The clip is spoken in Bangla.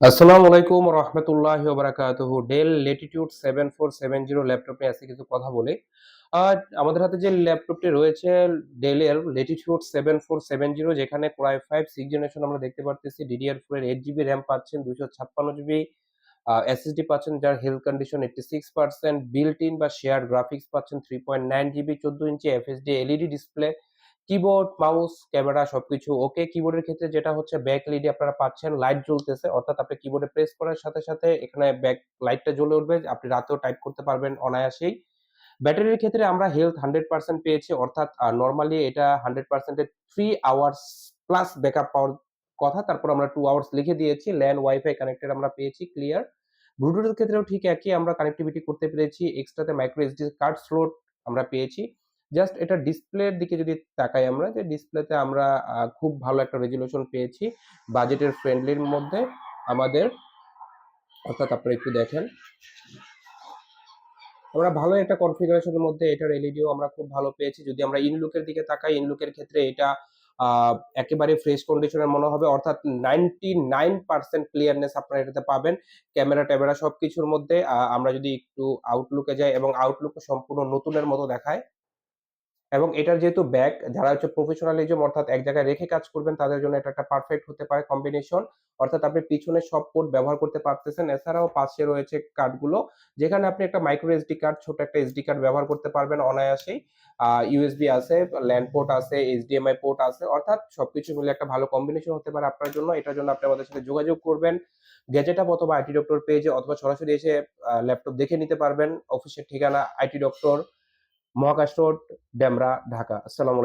আসসালামু আলাইকুম রহমতুল্লাহ বারাকাতুহু Dell Latitude seven four seven zero laptop নিয়ে আজকে কিছু কথা বলি। আমাদের হাতে যে ল্যাপটপটি রয়েছে ডেলের Latitude seven four seven zero যেখানে core i five six generation আমরা দেখতে পারতেছি। ডিডিআর ফোর এর এইট জিবি র্যাম পাচ্ছেন দুশো ছাপ্পান্ন জিবি এসএসডি পাচ্ছেন, যার health condition eighty six percent built in বা শেয়ার গ্রাফিক্স পাচ্ছেন থ্রি পয়েন্ট নাইন জিবি চোদ্দ inch FSD LED display keyboard mouse camera সবকিছু ওকে কিবোর্ডের ক্ষেত্রে যেটা হচ্ছে ব্যাক এলইডি আপনারা পাচ্ছেন লাইট জ্বলতেছে, অর্থাৎ আপনি কিবোর্ডে প্রেস করার সাথে সাথে এখানে ব্যাক লাইটটা জ্বলে উঠবে, আপনি রাতেও টাইপ করতে পারবেন অনায়াসেই। ব্যাটারির ক্ষেত্রে আমরা হেলথ হান্ড্রেড পার্সেন্ট পেয়েছি, অর্থাৎ নর্মালি এটা হান্ড্রেড পার্সেন্টের three hours plus backup power কথা, তারপর আমরা টু আওয়ার্স লিখে দিয়েছি ল্যান্ড ওয়াইফাই কানেক্টেড আমরা পেয়েছি ক্লিয়ার ব্লুটুথের ক্ষেত্রেও ঠিক একই, আমরা কানেক্টিভিটি করতে পেরেছি এক্সট্রাতে মাইক্রো এসডি কার্ড স্লট আমরা পেয়েছি। জাস্ট এটা ডিসপ্লের দিকে যদি তাকাই আমরা, যে ডিসপ্লেতে আমরা খুব ভালো একটা রেজুলেশন পেয়েছি বাজেটের ফ্রেন্ডলির মধ্যে আমাদের। অর্থাৎ আপনারা একটু দেখেন। আমরা ভালো একটা কনফিগারেশনের মধ্যে এটার এলইডিও আমরা খুব ভালো পেয়েছি। যদি আমরা ইনলুকের দিকে তাকাই ইনলুকের ক্ষেত্রে এটা একেবারে ফ্রেশ কন্ডিশনের মনে হবে। অর্থাৎ নাইনটি নাইন পার্সেন্ট ক্লিয়ারনেস আপনারা এটাতে পাবেন। ক্যামেরা ট্যামেরা সব কিছুর মধ্যে আমরা যদি একটু আউটলুকে যাই এবং আউটলুক সম্পূর্ণ নতুনের মতো দেখায় এবং এটার যেহেতু ব্যাক যারা হচ্ছে প্রফেশনালিজম অর্থাৎ এক জায়গায় রেখে কাজ করবেন, তাদের জন্য এটা একটা পারফেক্ট হতে পারে কম্বিনেশন অর্থাৎ আপনি পিছনে সব পোর্ট ব্যবহার করতে পারতেছেন। এছাড়াও পাশে রয়েছে কার্ডগুলো যেখানে আপনি একটা মাইক্রো এসডি কার্ড ছোট একটা এসডি কার্ড ব্যবহার করতে পারবেন অনায়াসেই। ইউএসবি আছে ল্যান্ড পোর্ট আছে এইচডিএমআই পোর্ট আছে, অর্থাৎ সবকিছু মিলে একটা ভালো কম্বিনেশন হতে পারে আপনার জন্য। এটার জন্য আপনি আমাদের সাথে যোগাযোগ করবেন। গ্যাজেট আপ অথবা আইটি ডক্টর পেজে অথবা সরাসরি এসে ল্যাপটপ দেখে নিতে পারবেন। অফিসের ঠিকানা IT doctor Mohakash road Demra Dhaka. আসসালামু